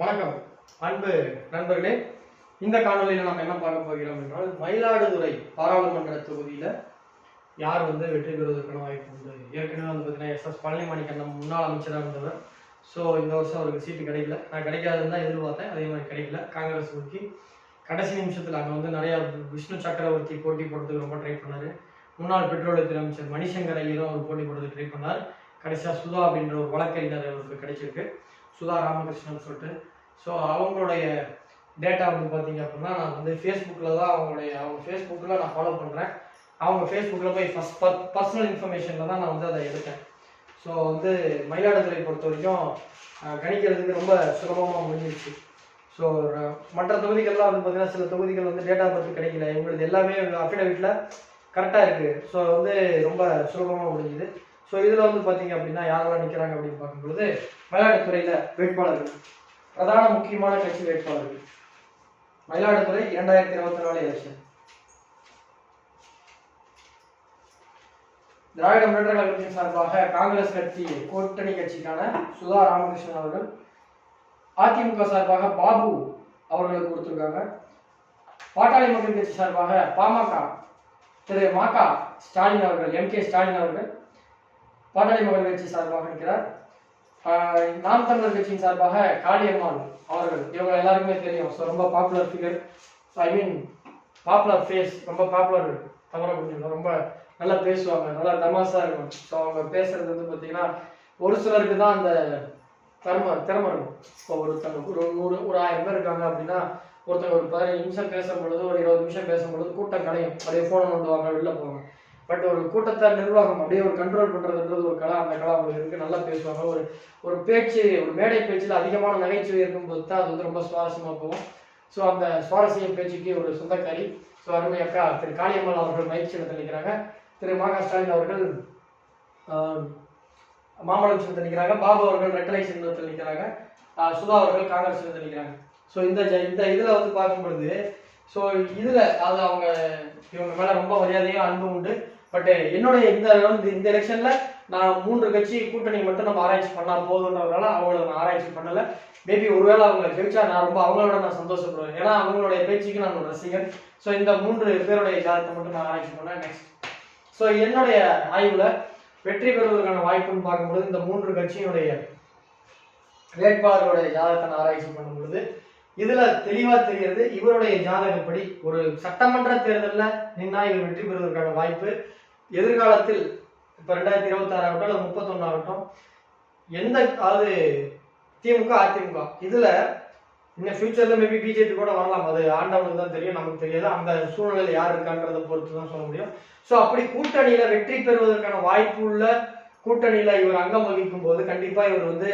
வணக்கம். அன்பு நண்பர்களே இந்த காணொலியில் நம்ம என்ன பார்க்க போகிறோம் என்றால் மயிலாடுதுறை பாராளுமன்ற தொகுதியில யார் வந்து வெற்றி பெறுவதற்கான வாய்ப்பு உண்டு? ஏற்கனவே வந்து பார்த்தீங்கன்னா எஸ் எஸ் பழனிமணிக்கு முன்னாள் அமைச்சராக இருந்தவர். ஸோ இந்த வருஷம் அவருக்கு சீட்டு கிடைக்கல. நான் கிடைக்காதுன்னு தான் எதிர்பார்த்தேன். அதே மாதிரி கிடைக்கல. காங்கிரஸ் ஒதுக்கி கடைசி நிமிஷத்தில் அங்கே வந்து நிறைய விஷ்ணு சக்கரவர்த்தி போட்டி போடுறதுக்கு ரொம்ப ட்ரை பண்ணார். முன்னாள் பெட்ரோலியத்துறை அமைச்சர் மணிசங்கர் ஐயரும் அவர் போட்டி போடுறதுக்கு ட்ரை பண்ணார். கடைசியாக சுதா அப்படின்ற ஒரு வழக்கறிஞர் அவருக்கு கிடைச்சிருக்கு. சுதா ராமகிருஷ்ணன் சொல்லிட்டு. ஸோ அவங்களுடைய டேட்டா வந்து பார்த்தீங்க அப்படின்னா நான் வந்து ஃபேஸ்புக்கில் தான் அவங்களுடைய அவங்க ஃபேஸ்புக்கில் நான் ஃபாலோ பண்ணுறேன் அவங்க ஃபேஸ்புக்கில் போய் ஃபஸ்ட் பர்சனல் இன்ஃபர்மேஷனில் தான் நான் வந்து அதை எடுத்தேன். ஸோ வந்து மயிலாடுதுறை பொறுத்த வரைக்கும் கணிக்கிறதுக்கு ரொம்ப சுலபமாக முடிஞ்சிருச்சு. ஸோ மற்ற தொகுதிகள்லாம் வந்து பார்த்தீங்கன்னா சில தொகுதிகள் வந்து டேட்டா பற்றி கிடைக்கல. இவங்களுக்கு எல்லாமே அஃபிடவிட்டில் கரெக்டாக இருக்குது ஸோ வந்து ரொம்ப சுலபமாக முடிஞ்சுது. ஸோ இதில் வந்து பார்த்தீங்க அப்படின்னா யாரெல்லாம் நிற்கிறாங்க அப்படின்னு பார்க்கும்பொழுது மயிலாடுதுறையில் வேட்பாளர்கள். பிரதான முக்கியமான கட்சி வேட்பாளர்கள். மயிலாடுதுறை இரண்டாயிரத்தி இருபத்தி நாலு எலெக்ஷன் திராவிட முன்னேற்ற கழகத்தின் சார்பாக காங்கிரஸ் கட்சி கூட்டணி கட்சிக்கான சுதா ராமகிருஷ்ணன் அவர்கள் அதிமுக சார்பாக பாபு அவர்களுக்கு கொடுத்துருக்காங்க. பாட்டாளி மக்கள் கட்சி சார்பாக பாமக திரு மாகா ஸ்டாலின் அவர்கள் எம் கே ஸ்டாலின் அவர்கள் பாட்டாளி மக்கள் கட்சி சார்பாக இருக்கிறார். நாம் தமிழர் கட்சியின் சார்பாக காளியம்மாள் அவர்கள் இவங்க எல்லாருக்குமே தெரியும். ஸோ ரொம்ப popular figure I mean popular face ரொம்ப பாப்புலர் தவிர கொஞ்சம் ரொம்ப நல்லா பேசுவாங்க நல்லா தமாசா இருக்கும். ஸோ அவங்க பேசுறது வந்து பார்த்தீங்கன்னா ஒரு சிலருக்கு தான் அந்த திறமை திறமை இருக்கும். இப்போ ஒருத்தங்க ஒரு நூறு ஒரு ஆயிரம் பேர் இருக்காங்க அப்படின்னா ஒருத்தங்க ஒரு பதினஞ்சு நிமிஷம் பேசும் பொழுது ஒரு இருபது நிமிஷம் பேசும் பொழுது கூட்டம் கலையும். அப்படியே ஃபோன் நோண்டுவாங்க வெளில போவாங்க. பட் ஒரு கூட்டத்தை நிர்வாகம் அப்படியே ஒரு கண்ட்ரோல் பண்றதுன்றது ஒரு கலா அந்த கலா அவங்களுக்கு இருக்கு நல்லா பேசுவாங்க. ஒரு ஒரு பேச்சு ஒரு மேடை பேச்சில் அதிகமான நகைச்சுவை இருக்கும்போது தான் அது வந்து ரொம்ப சுவாரஸ்யமா போகும். ஸோ அந்த சுவாரஸ்ய பேச்சுக்கு ஒரு சொந்தக்காரி. ஸோ அருமை அக்கா திரு காளியம்மாள் அவர்கள் மகிழ்ச்சி தெளிக்கிறாங்க திரு மா ஸ்டாலின் அவர்கள் மாமல்லபுரத்தில் தெளிக்கிறாங்க பாபு அவர்கள் ரெட்டலை சின்னத்தில் தெளிக்கிறாங்க சுதா அவர்கள் காங்கிரஸ் தெளிக்கிறாங்க ஸோ இந்த ஜ- இந்த இதில் வந்து பார்க்கும் பொழுது ஸோ இதில் அது அவங்க இவங்க மேலே ரொம்ப மரியாதையும் அன்பும் உண்டு. பட் uh, என்னுடைய இந்த round- இந்த எலெக்ஷன்ல நான் மூன்று கட்சி கூட்டணி மட்டும் நம்ம ஆராய்ச்சி பண்ணா போதுன்றதுனால அவங்கள நான் ஆராய்ச்சி பண்ணல. மேபி ஒருவேளை அவங்க ஜெயிச்சா நான் ரொம்ப அவங்களோட நான் சந்தோஷப்படுவேன். ஏன்னா அவங்களுடைய பேச்சுக்கு நான் ஒரு ரசிகன். ஸோ இந்த மூன்று பேருடைய ஜாதகத்தை மட்டும் நான் ஆராய்ச்சி பண்ணேன். நெக்ஸ்ட் ஸோ என்னுடைய ஆய்வுல வெற்றி பெறுவதற்கான வாய்ப்புன்னு பார்க்கும்பொழுது இந்த மூன்று கட்சியினுடைய வேட்பாளருடைய ஜாதகத்தை நான் ஆராய்ச்சி பண்ணும் பொழுது இதுல தெளிவா தெரிகிறது இவருடைய ஜாதகப்படி ஒரு சட்டமன்ற தேர்தலில் நின்னா இவர் வெற்றி பெறுவதற்கான வாய்ப்பு. எதிர்காலத்தில் இப்போ ரெண்டாயிரத்தி இருபத்தி ஆறாகட்டும் ஆகட்டும் முப்பத்தொன்னாகட்டும் முப்பத்தொன்னு ஆகட்டும் எந்த அதாவது திமுக அதிமுக இதில் இன்னும் ஃபியூச்சரில் மேபி பிஜேபி கூட வரலாம். அது ஆண்டவனுக்கு தான் தெரியும் நமக்கு தெரியாது. அந்த சூழ்நிலையில் யார் இருக்கான்றதை பொறுத்து தான் சொல்ல முடியும். ஸோ அப்படி கூட்டணியில் வெற்றி பெறுவதற்கான வாய்ப்பு உள்ள கூட்டணியில் இவர் அங்கம் வகிக்கும் போது கண்டிப்பாக இவர் வந்து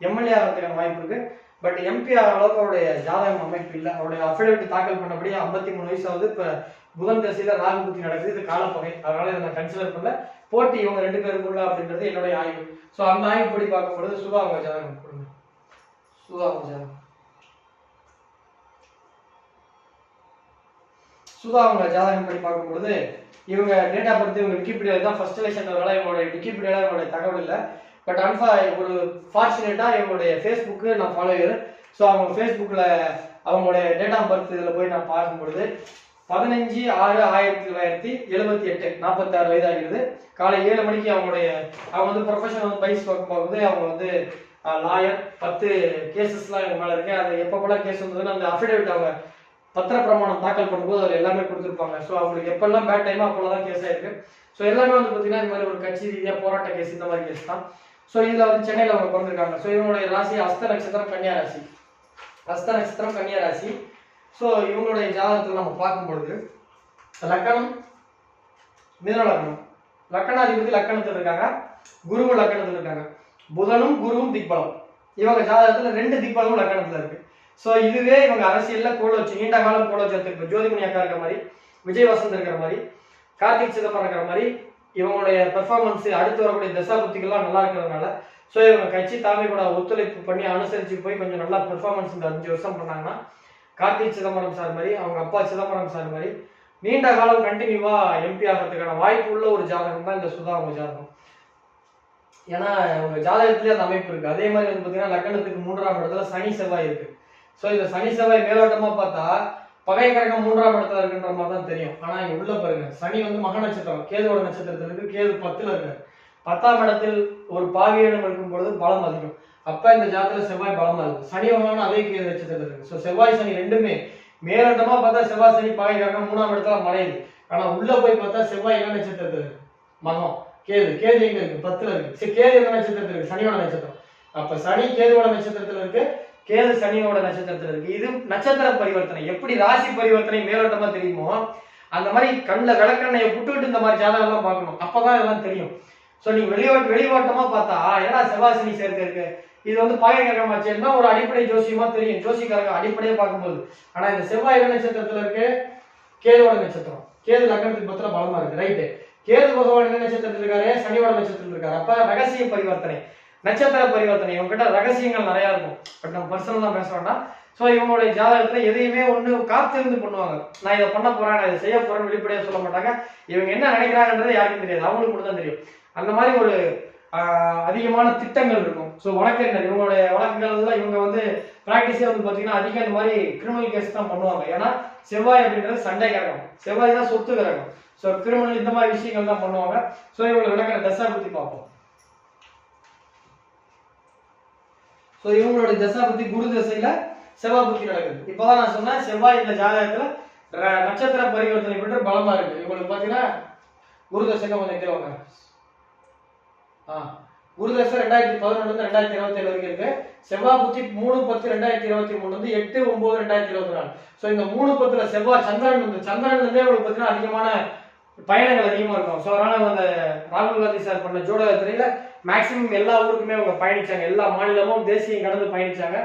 எம்எல்ஏ ஆகிறதுக்கான வாய்ப்பு இருக்குது பட் எம்பி அளவுக்கு அவருடைய ஜாதகம் அமைப்பு இல்லை. அவருடைய அஃபிடவிட் தாக்கல் பண்ணபடி ஐம்பத்தி மூணு வயசாவது இப்போ புதன் தசையில ராகு புத்தி நடக்குது. இது காலப்பகை. அதனால இதை நான் கன்சிடர் பண்ணல. போட்டி இவங்க ரெண்டு பேருக்குள்ள அப்படின்றது என்னுடைய ஆய்வு. ஸோ அந்த ஆய்வுப்படி பார்க்கும்பொழுது சுதா அவங்க ஜாதகம். கொடுங்க. சுதா அவங்க ஜாதகம். சுதா அவங்க ஜாதகம் படி பார்க்கும்பொழுது இவங்க டேட்டா பர்த் இவங்க விக்கிபீடியா தான் ஃபர்ஸ்ட் எலெக்ஷன்றதால இவங்களுடைய விக்கிபீடியாவில் இவங்களுடைய தகவல் இல்லை. பட் அன்ஃபா ஒரு ஃபார்ச்சுனேட்டாக இவங்களுடைய ஃபேஸ்புக்கு நான் ஃபாலோ ஃபாலோயர் ஸோ அவங்க ஃபேஸ்புக்கில் அவங்களுடைய டேட் ஆஃப் பர்த் இதில் போய் நான் பார்க்கும்பொழுது பதினஞ்சு ஆறு ஆயிரத்தி தொள்ளாயிரத்தி எழுபத்தி எட்டு நாற்பத்தாறு வயதாகிறது. காலை ஏழு மணிக்கு அவங்களுடைய அவங்க வந்து ப்ரொஃபஷனல் பைஸ் பார்க்கும்போது அவங்க வந்து லாயர் பத்து கேசஸ்லாம் எங்கள் மேலே இருக்கு. அது எப்பப்பெல்லாம் கேஸ் வந்ததுன்னு அந்த அஃபிடேவிட் அவங்க பத்திர பிரமாணம் தாக்கல் பண்ணும்போது அதில் எல்லாமே கொடுத்துருப்பாங்க. ஸோ அவங்களுக்கு எப்பெல்லாம் பேட் டைமோ அப்போல்லாம் தான் கேஸ் ஆயிருக்கு. ஸோ எல்லாமே வந்து பார்த்தீங்கன்னா இந்த மாதிரி ஒரு கட்சி ரீதியாக போராட்ட கேஸ் இந்த மாதிரி கேஸ் தான். ஸோ இதில் வந்து சென்னையில் அவங்க பிறந்திருக்காங்க. ஸோ இவங்களுடைய ராசி அஸ்த நட்சத்திரம் கன்னியா ராசி. அஸ்த நட்சத்திரம் கன்னியா ராசி. ஸோ இவங்களுடைய ஜாதகத்தில் நம்ம பார்க்கும் பொழுது லக்கணம் மிதனலக்கணம் லக்கணாதிபதி லக்கணத்தில் இருக்காங்க. குருவும் லக்கணத்தில் இருக்காங்க. புதனும் குருவும் திக்பலம். இவங்க ஜாதகத்தில் ரெண்டு திக்பலமும் லக்கணத்தில் இருக்கு. ஸோ இதுவே இவங்க அரசியலில் கோல வச்சு நீண்ட காலம் கோல வச்சு இப்போ ஜோதிமணி அக்கா இருக்கிற மாதிரி விஜய் வசந்த் இருக்கிற மாதிரி கார்த்திக் சிதம்பரம் இருக்கிற மாதிரி இவங்களுடைய பெர்ஃபார்மன்ஸ் அடுத்து வரக்கூடிய தசாபுத்திகள்லாம் நல்லா இருக்கிறதுனால ஸோ இவங்க கட்சி தலைமை கூட ஒத்துழைப்பு பண்ணி அனுசரிச்சு போய் கொஞ்சம் நல்லா பெர்ஃபார்மன்ஸ் இந்த அஞ்சு வருஷம் பண்ணாங்கன்னா கார்த்திக் சிதம்பரம் சார் மாதிரி அவங்க அப்பா சிதம்பரம் சார் மாதிரி நீண்ட காலம் கண்டினியூவா எம்பி ஆகிறதுக்கான வாய்ப்பு உள்ள ஒரு ஜாதகம் தான் இந்த சுதா அவங்க ஜாதகம். ஏன்னா அவங்க ஜாதகத்திலே அந்த அமைப்பு இருக்கு. அதே மாதிரி வந்து பார்த்தீங்கன்னா லக்கணத்துக்கு மூன்றாம் இடத்துல சனி செவ்வாய் இருக்கு. ஸோ இந்த சனி செவ்வாய் மேலோட்டமா பார்த்தா பகை கிரகம் மூன்றாம் இடத்துல இருக்குன்ற மாதிரி தான் தெரியும். ஆனா இங்க உள்ள பாருங்க. சனி வந்து மக நட்சத்திரம். கேதுவோட நட்சத்திரத்துல இருக்கு கேது பத்துல இருக்கு பத்தாம் இடத்தில் ஒரு பாவியிடம் இருக்கும் பொழுது பலம் அதிகம். அப்ப இந்த ஜாத்திர செவ்வாய் பலமா இருக்கு. சனி பகவான் அதே கேது நட்சத்திரத்துல இருக்கு. ஸோ செவ்வாய் சனி ரெண்டுமே மேலோட்டமா பார்த்தா செவ்வாய் சனி பகை கிரகம் மூணாம் இடத்துல மறையுது ஆனா உள்ள போய் பார்த்தா செவ்வாய் என்ன நட்சத்திரத்துல இருக்கு? மகம். கேது. கேது எங்க இருக்கு? பத்துல இருக்கு. சரி கேது என்ன நட்சத்திரத்துல இருக்கு? சனியோட நட்சத்திரம். அப்ப சனி கேதுவோட நட்சத்திரத்துல இருக்கு. கேது சனியோட நட்சத்திரத்துல இருக்கு. இது நட்சத்திர பரிவர்த்தனை. எப்படி ராசி பரிவர்த்தனை மேலோட்டமா தெரியுமோ அந்த மாதிரி கண்ணில் விளக்கெண்ணையை புட்டுக்கிட்டு இந்த மாதிரி ஜாதகம் எல்லாம் பார்க்கணும். அப்பதான் இதெல்லாம் தெரியும். ஸோ நீங்க வெளிவாட்டு வெளிவாட்டமா பார்த்தா ஏன்னா செவ்வாசினி சேர்க்க சேர்க்கை இருக்கு? இது வந்து பாயகிரகமாச்சுன்னா ஒரு அடிப்படை ஜோசியமா தெரியும். ஜோசிக்காரங்க அடிப்படையே பார்க்கும்போது. ஆனா இந்த செவ்வாய் நட்சத்திரத்துல இருக்கு கேதுவோட நட்சத்திரம். கேது லக்னத்துக்கு பத்திர பலமா இருக்கு. ரைட்டு கேது பகவான் என்ன நட்சத்திரத்தில் இருக்காரு சனியோட நட்சத்திரத்தில் இருக்காரு. அப்ப ரகசிய பரிவர்த்தனை. நட்சத்திர பரிவர்த்தனை. இவங்ககிட்ட ரகசியங்கள் நிறைய இருக்கும். பட் நம்ம பர்சனலா பேச வேண்டாம். ஸோ இவங்களுடைய ஜாதகத்துல எதையுமே ஒன்று காத்திருந்து பண்ணுவாங்க. நான் இதை பண்ண போறேன் நான் இதை செய்ய போறேன்னு வெளிப்படையா சொல்ல மாட்டாங்க. இவங்க என்ன நினைக்கிறாங்கன்றது யாருக்கும் தெரியாது. அவங்களுக்கு மட்டும் தான் தெரியும். அந்த மாதிரி ஒரு அதிகமான திட்டங்கள் இருக்கும். ஸோ வழக்கறிஞர் இவங்களுடைய வழக்குகள்ல இவங்க வந்து ப்ராக்டிஸே வந்து பார்த்தீங்கன்னா அதிகம் இந்த மாதிரி கிரிமினல் கேஸ் தான் பண்ணுவாங்க. ஏன்னா செவ்வாய் அப்படின்றது சண்டை கிரகம். செவ்வாய் தான் சொத்து கிரகம். ஸோ கிரிமினல் இந்த மாதிரி விஷயங்கள் தான் பண்ணுவாங்க. ஸோ இவங்களை நடக்கிற தசா பத்தி பார்ப்போம். ஸோ இவங்களுடைய தசா பத்தி குரு தசையில செவ்வாய் புத்தி நடக்குது. இப்போதான் நான் சொன்னேன் செவ்வாய் இந்த ஜாதகத்துல நட்சத்திர பரிவர்த்தனை பெற்று பலமா இருக்கு. இவங்களுக்கு பார்த்தீங்கன்னா குரு தசைக்கு கொஞ்சம் கேளுவாங்க ஆ குரு தசை ரெண்டாயிரத்தி பதினொன்று இருந்து ரெண்டாயிரத்தி இருபத்தி ஏழு வரைக்கும் இருக்கு. செவ்வாய் புத்தி மூணு பத்து ரெண்டாயிரத்தி இருபத்தி மூணு வந்து எட்டு ஒன்பது ரெண்டாயிரத்தி இருபத்தி நாலு. ஸோ இந்த மூணு பத்துல செவ்வாய் சந்திரன் வந்து சந்திரன்ல இருந்தே உங்களுக்கு பார்த்தீங்கன்னா அதிகமான பயணங்கள் அதிகமாக இருக்கும். ஸோ அதனால் அந்த ராகுல் காந்தி சார் பண்ண ஜோட துறையில மேக்சிமம் எல்லா ஊருக்குமே அவங்க பயணிச்சாங்க. எல்லா மாநிலமும் தேசியம் கடந்து பயணிச்சாங்க.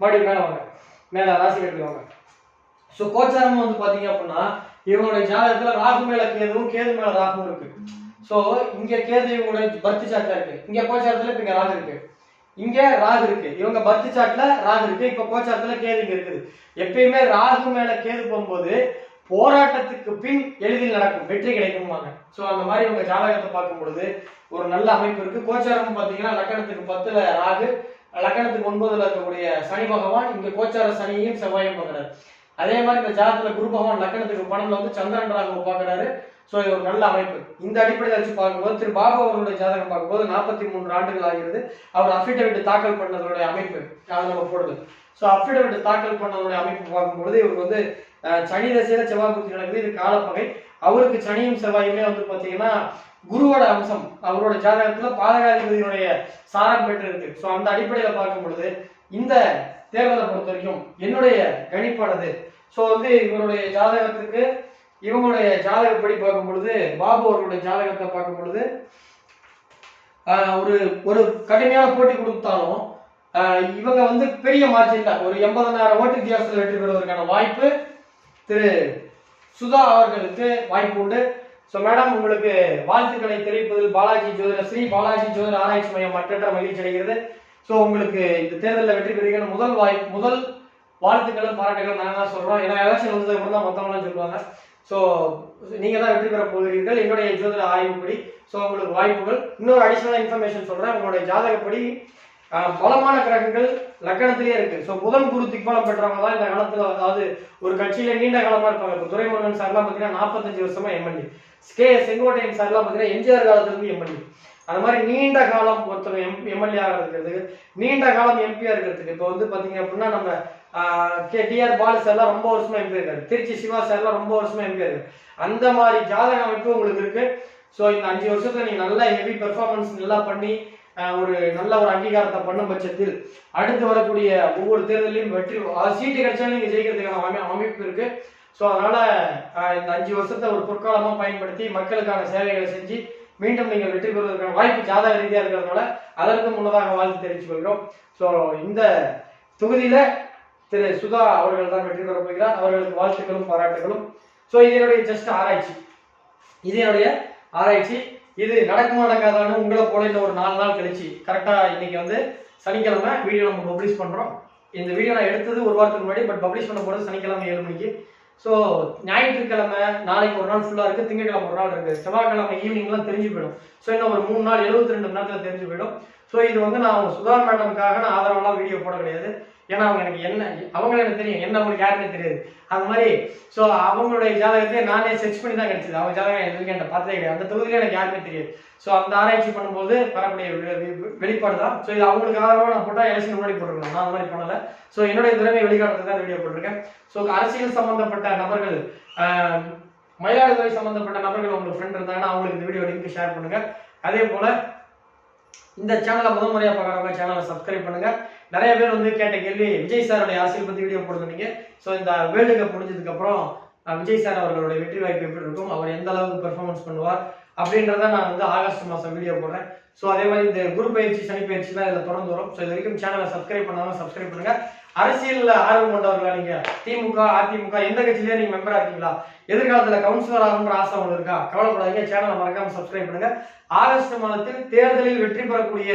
மறுபடியும் மேலே வாங்க. மேலே ராசி கட்டுவாங்க ஸோ கோச்சாரமும் வந்து பார்த்தீங்க அப்படின்னா இவங்களுடைய ஜாதகத்தில் ராகு மேலே கேதுவும் கேது மேலே ராகுவும் இருக்கு. ஸோ இங்கே கேது இவங்களுடைய பர்த் சாட்டில் இருக்கு. இங்கே கோச்சாரத்தில் இப்போ இங்கே ராகு இருக்கு. இங்கே ராகு இருக்கு. இவங்க பர்த் சாட்டில் ராகு இருக்கு. இப்போ கோச்சாரத்தில் கேது இங்கே இருக்குது. எப்பயுமே ராகு மேலே கேது போகும்போது போராட்டத்துக்கு பின் எளிதில் நடக்கும் வெற்றி கிடைக்கும்பாங்க ஸோ அந்த மாதிரி இவங்க ஜாதகத்தை பார்க்கும் பொழுது ஒரு நல்ல அமைப்பு இருக்கு. கோச்சாரம் பார்த்தீங்கன்னா லக்கணத்துக்கு பத்துல ராகு லக்கணத்துக்கு ஒன்பதுல இருக்கக்கூடிய சனி பகவான் இங்க கோச்சார சனியையும் செவ்வாயும் பார்க்கறாரு. அதே மாதிரி இந்த ஜாதகத்துல குரு பகவான் லக்கணத்துக்கு பணம்ல வந்து சந்திரன் ராகு பார்க்கறாரு. ஸோ இது ஒரு நல்ல அமைப்பு. இந்த அடிப்படையில் வச்சு பார்க்கும்போது திரு பாபு அவருடைய ஜாதகம் பார்க்கும்போது நாற்பத்தி மூன்று ஆண்டுகள் ஆகிறது. அவர் அஃபிடவிட் தாக்கல் பண்ணதோடைய அமைப்பு. அது நம்ம போடுது ஸோ அஃபிடவிட் தாக்கல் பண்ணதோடைய அமைப்பு பார்க்கும்பொழுது இவர் வந்து சனி தசையில செவ்வாய் புத்தி நடக்குது இது காலப்பகை. அவருக்கு சனியும் செவ்வாயுமே வந்து பார்த்தீங்கன்னா குருவோட அம்சம். அவரோட ஜாதகத்துல பாதகாதிபதியினுடைய சாரம் பெற்று இருக்கு ஸோ அந்த அடிப்படையில பார்க்கும் பொழுது இந்த தேர்தலை பொறுத்த வரைக்கும் என்னுடைய கணிப்பானது ஸோ வந்து இவருடைய ஜாதகத்துக்கு இவங்களுடைய ஜாதகப்படி பார்க்கும் பொழுது பாபு அவர்களுடைய ஜாதகத்தை பார்க்கும் பொழுது ஒரு ஒரு கடுமையான போட்டி கொடுத்தாலும் இவங்க வந்து பெரிய மார்ஜின்ல ஒரு எண்பதனாயிரம் ஓட்டு வித்தியாசத்தில் வெற்றி பெறுவதற்கான வாய்ப்பு திரு சுதா அவர்களுக்கு வாய்ப்பு உண்டு. ஸோ மேடம் உங்களுக்கு வாழ்த்துக்களை தெரிவிப்பதில் பாலாஜி ஜோதிட ஸ்ரீ பாலாஜி ஜோதிட ஆராய்ச்சி மையம் மற்றற்ற மகிழ்ச்சி அடைகிறது. ஸோ உங்களுக்கு இந்த தேர்தலில் வெற்றி பெறுகிற முதல் வாய்ப்பு முதல் வாழ்த்துக்களும் பாராட்டுகளும் நாங்கள் தான் சொல்கிறோம் ஏன்னா எலெக்ஷன் வந்ததுக்கு அப்புறம் தான் மற்றவங்களாம் சொல்லுவாங்க. ஸோ நீங்கள் தான் வெற்றி பெற போகிறீர்கள். என்னுடைய ஜோதிட ஆய்வுப்படி ஸோ உங்களுக்கு வாய்ப்புகள். இன்னொரு அடிஷனலாக இன்ஃபர்மேஷன் சொல்கிறேன் உங்களுடைய ஜாதகப்படி பலமான கிரகங்கள் லக்கணத்திலேயே இருக்கு. ஸோ புதன் குரு திக்பலம் பெற்றவங்க தான் இந்த காலத்தில் அதாவது ஒரு கட்சியில நீண்ட காலமா இருப்பாங்க. இப்போ துரைமுருகன் சார்லாம் பார்த்தீங்கன்னா நாற்பத்தஞ்சு வருஷமா எம்எல்ஏ கே செங்கோட்டையன் சார்லாம் பார்த்தீங்கன்னா எம்ஜிஆர் காலத்துல இருந்து எம்எல்ஏ அந்த மாதிரி நீண்ட காலம் ஒருத்தர் எம் எம்எல்ஏ இருக்கிறதுக்கு நீண்ட காலம் எம்பியா இருக்கிறதுக்கு இப்போ வந்து பாத்தீங்க அப்படின்னா நம்ம கே டிஆர் பாலு சார்லாம் ரொம்ப வருஷமா எம்பி இருக்காரு. திருச்சி சிவா சார்லாம் ரொம்ப வருஷமா எம்பி இருக்காரு. அந்த மாதிரி ஜாதக அமைப்பு உங்களுக்கு இருக்கு. ஸோ இந்த அஞ்சு வருஷத்துல நீங்க நல்லா ஹெவி பெர்ஃபார்மன்ஸ் நல்லா பண்ணி ஒரு நல்ல ஒரு அங்கீகாரத்தை பண்ணும் பட்சத்தில் அடுத்து வரக்கூடிய ஒவ்வொரு தேர்தலையும் வெற்றி அது சீட்டு கிடைச்சாலும் நீங்க ஜெயிக்கிறதுக்கான அமைப்பு இருக்கு. ஸோ அதனால இந்த அஞ்சு வருஷத்தை ஒரு பொற்காலமா பயன்படுத்தி மக்களுக்கான சேவைகளை செஞ்சு மீண்டும் நீங்கள் வெற்றி பெறுவதற்கான வாய்ப்பு ஜாதக ரீதியா இருக்கிறதுனால அதற்கு முன்னதாக வாழ்த்து தெரிவித்துக் கொள்கிறோம். ஸோ இந்த தொகுதியில திரு சுதா அவர்கள் தான் வெற்றி பெற போகிறார். அவர்களுக்கு வாழ்த்துக்களும் பாராட்டுகளும். ஸோ இதனுடைய ஜஸ்ட் ஆராய்ச்சி. இதனுடைய ஆராய்ச்சி. இது நடக்குமா நடக்காதான்னு உங்களை போல இன்னும் ஒரு நாலு நாள் கழிச்சு. கரெக்டாக இன்னைக்கு வந்து சனிக்கிழமை வீடியோ நம்ம பப்ளிஷ் பண்ணுறோம் இந்த வீடியோ நான் எடுத்தது ஒரு வாரத்துக்கு முன்னாடி பட் பப்ளிஷ் பண்ண போகிறது சனிக்கிழமை ஏழு மணிக்கு. ஸோ ஞாயிற்றுக்கிழமை நாளைக்கு ஒரு நாள் ஃபுல்லாக இருக்குது திங்கட்கிழமை ஒரு நாள் இருக்குது செவ்வாய்க்கிழமை ஈவினிங்லாம் தெரிஞ்சு போயிடும். ஸோ இன்னும் ஒரு மூணு நாள் எழுபத்தி ரெண்டு மணி நேரத்தில் தெரிஞ்சு போயிடும். ஸோ இது வந்து நான் அவங்க சுதா மேடம்காக நான் ஆதரவெல்லாம் வீடியோ போட கிடையாது. ஏன்னா அவங்க எனக்கு என்ன அவங்க எனக்கு தெரியும். என்ன அவங்களுக்கு யாருமே தெரியாது. அது மாதிரி ஸோ அவங்களுடைய ஜாதகத்தை நானே செர்ச் பண்ணி தான் கிடைச்சது. அவங்க ஜாதகம் எதுவும் என்கிட்ட பார்த்ததே கிடையாது. அந்த தொகுதியில் எனக்கு யாருமே தெரியாது. ஸோ அந்த ஆராய்ச்சி பண்ணும்போது வரக்கூடிய வெளிப்பாடு தான். ஸோ இது அவங்களுக்கு ஆதரவாக நான் போட்டால் எலெக்ஷன் முன்னாடி போட்டிருக்கணும் நான் அந்த மாதிரி பண்ணலை. ஸோ என்னுடைய திறமை வெளிக்காட்டுறது தான் வீடியோ போட்டிருக்கேன். ஸோ அரசியல் சம்பந்தப்பட்ட நபர்கள் மயிலாடுதுறை சம்பந்தப்பட்ட நபர்கள் உங்களுக்கு ஃப்ரெண்ட் இருந்தாங்கன்னா அவங்களுக்கு இந்த வீடியோ லிங்க் ஷேர் பண்ணுங்கள் அதே போல் இந்த சேனலை முதல் முறையாக பார்க்குறவங்க சேனலை சப்ஸ்கிரைப் பண்ணுங்க. நிறைய பேர் வந்து கேட்ட கேள்வி விஜய் சாருடைய அரசியல் பற்றி வீடியோ போடுங்க ஸோ இந்த வேர்ல்டு கப் முடிஞ்சதுக்கப்புறம் விஜய் சார் அவர்களுடைய வெற்றி வாய்ப்பு எப்படி இருக்கும் அவர் எந்த அளவுக்கு பெர்ஃபார்மன்ஸ் பண்ணுவார் அப்படின்றத நான் வந்து ஆகஸ்ட் மாதம் வீடியோ போடுறேன். ஸோ அதே மாதிரி இந்த குரு பயிற்சி சனி பயிற்சிலாம் இதில் தொடர்ந்து வரும். ஸோ இது வரைக்கும் சேனலை சப்ஸ்கிரைப் பண்ணாமல் சப்ஸ்கிரைப் பண்ணுங்கள் அரசியல்ல ஆர்வம் கொண்டவர்களா நீங்க? திமுக அதிமுக எந்த கட்சியிலேயே நீங்க மெம்பரா இருக்கீங்களா? எதிர்காலத்துல கவுன்சிலர் ஆகணுன்ற ஆசை உங்களுக்கு இருக்கா? கவலைப்படாதீங்க சேனலை மறக்காம சப்ஸ்கிரைப் பண்ணுங்க. ஆகஸ்ட் மாதத்தில் தேர்தலில் வெற்றி பெறக்கூடிய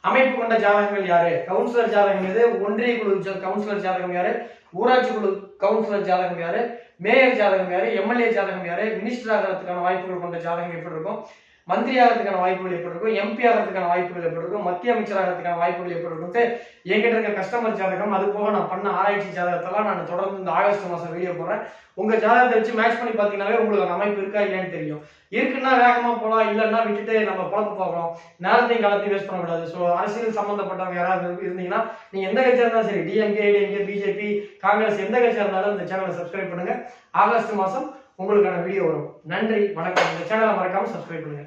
அமைப்பு கொண்ட ஜாதகங்கள் யாரு? கவுன்சிலர் ஜாதகம் எது? ஒன்றிய குழு கவுன்சிலர் ஜாதகம் யாரு? ஊராட்சி குழு கவுன்சிலர் ஜாதகம் யாரு? மேயர் ஜாதகம் யாரு? எம்எல்ஏ ஜாதகம் யாரு? மினிஸ்டர் ஆகிறதுக்கான வாய்ப்புகள் கொண்ட ஜாதகம் எப்படி இருக்கும்? மந்திரி ஆகிறதுக்கான வாய்ப்புகள் எப்படி இருக்கும் எம்பி ஆகிறதுக்கான வாய்ப்புகள் எப்படி இருக்கும் மத்திய அமைச்சர் ஆகிறதுக்கான வாய்ப்புகள் எப்படி இருக்கும்ட்டு என்கிட்ட இருக்க கஸ்டமர் ஜாதகம் அது போக நான் பண்ண ஆராய்ச்சி ஜாதகத்தெல்லாம் நான் தொடர்ந்து இந்த ஆகஸ்ட் மாசம் வீடியோ போடுறேன். உங்க ஜாதகத்தை வச்சு மேட்ச் பண்ணி பார்த்தீங்கன்னாவே உங்களுக்கு அமைப்பு இருக்கா இல்லையான்னு தெரியும். இருக்குன்னா வேகமா போகலாம் இல்லைன்னா விட்டுட்டு நம்ம குழப்ப பார்க்கலாம். நேரத்தையும் காலத்தையும் வேஸ்ட் பண்ணக்கூடாது. ஸோ அரசியல் சம்பந்தப்பட்டவங்க யாராவது இருந்தீங்கன்னா நீங்க எந்த கட்சியா இருந்தாலும் சரி டிஎம்கே ஏடிஎம்கே பிஜேபி காங்கிரஸ் எந்த கட்சியா இருந்தாலும் இந்த சேனலை சப்ஸ்கிரைப் பண்ணுங்க. ஆகஸ்ட் மாசம் உங்களுக்கான வீடியோ வரும். நன்றி வணக்கம். இந்த சேனலை மறக்காம சப்ஸ்கிரைப் பண்ணுங்க.